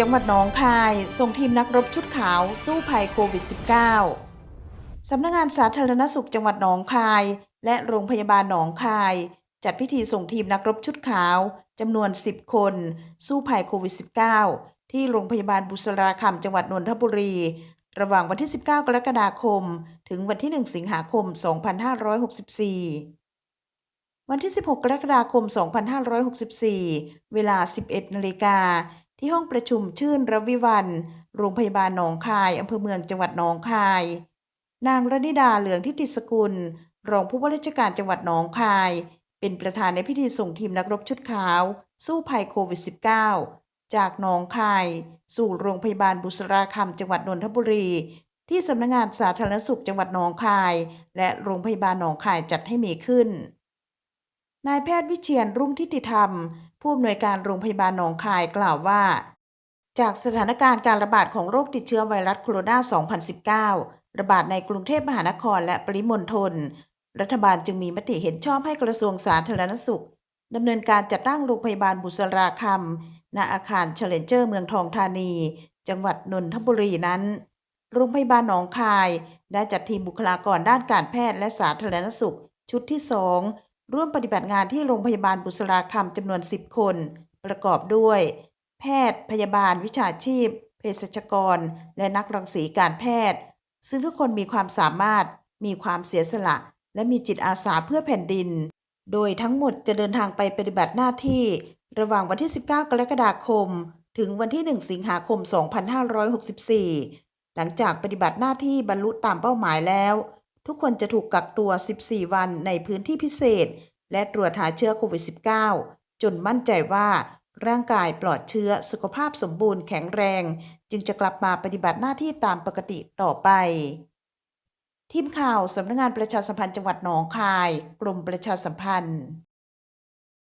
จังหวัดหนองคาย ส่งทีมนักรบชุดขาวสู้ภัยโควิด -19 สำนักงานสาธารณสุขจังหวัดหนองคาย และโรงพยาบาลหนองคาย จัดพิธีส่งทีมนักรบชุดขาวจำนวน 10 คน สู้ภัยโควิด -19 ที่โรงพยาบาลบุษราคำจังหวัดนนทบุรี ระหว่างวันที่ 19 กรกฎาคม ถึงวันที่ 1 สิงหาคม 2564วันที่ 16 กรกฎาคม 2564 เวลา 11 นาฬิกา ที่ห้องประชุมชื่นรวิวัน โรงพยาบาลหนองคายอำเภอเมืองจังหวัดหนองคาย นางรณิดาเหลืองทิติสกุล รองผู้ว่าราชการจังหวัดหนองคาย เป็นประธานในพิธีส่งทีมนักรบชุดขาว สู้ภัยโควิด -19 จากหนองคาย สู่โรงพยาบาลบุษราคำจังหวัดนนทบุรี ที่สำนักงานสาธารณสุขจังหวัดหนองคาย และโรงพยาบาลหนองคายจัดให้มีขึ้นนายแพทย์วิเชียนรุ่งทิติธรรม ผู้อำนวยการโรงพยาบาลหนองคายกล่าวว่า จากสถานการณ์การระบาดของโรคติดเชื้อไวรัสโคโรนา 2019 ระบาดในกรุงเทพมหานครและปริมณฑลรัฐบาลจึงมีมติเห็นชอบให้กระทรวงสาธารณสุขดำเนินการจัดตั้งโรงพยาบาลบุษราคำณอาคารเชลเลนเจอร์เมืองทองธานี จังหวัดนนทบุรีนั้น โรงพยาบาลหนองคาย ได้จัดทีมบุคลากรด้านการแพทย์และสาธารณสุข ชุดที่2 ร่วมปฏิบัติงานที่โรงพยาบาลบุษราคำจำนวน 10 คน ประกอบด้วย แพทย์ พยาบาล วิชาชีพ เภสัชกร และนักรังสีการแพทย์ ซึ่งทุกคนมีความสามารถ มีความเสียสละ และมีจิตอาสาเพื่อแผ่นดิน โดยทั้งหมดจะเดินทางไปปฏิบัติหน้าที่ ระหว่างวันที่ 19 กรกฎาคม ถึงวันที่ 1 สิงหาคม 2564 หลังจากปฏิบัติหน้าที่บรรลุตามเป้าหมายแล้ว ทุกคนจะถูกกักตัว 14 วันในพื้นที่พิเศษ และตรวจหาเชื้อโควิด -19 จนมั่นใจว่าร่างกายปลอดเชื้อสุขภาพสมบูรณ์แข็งแรง จึงจะกลับมาปฏิบัติหน้าที่ตามปกติต่อไป ทีมข่าวสำนักงานประชาสัมพันธ์จังหวัดหนองคาย กรมประชาสัมพันธ์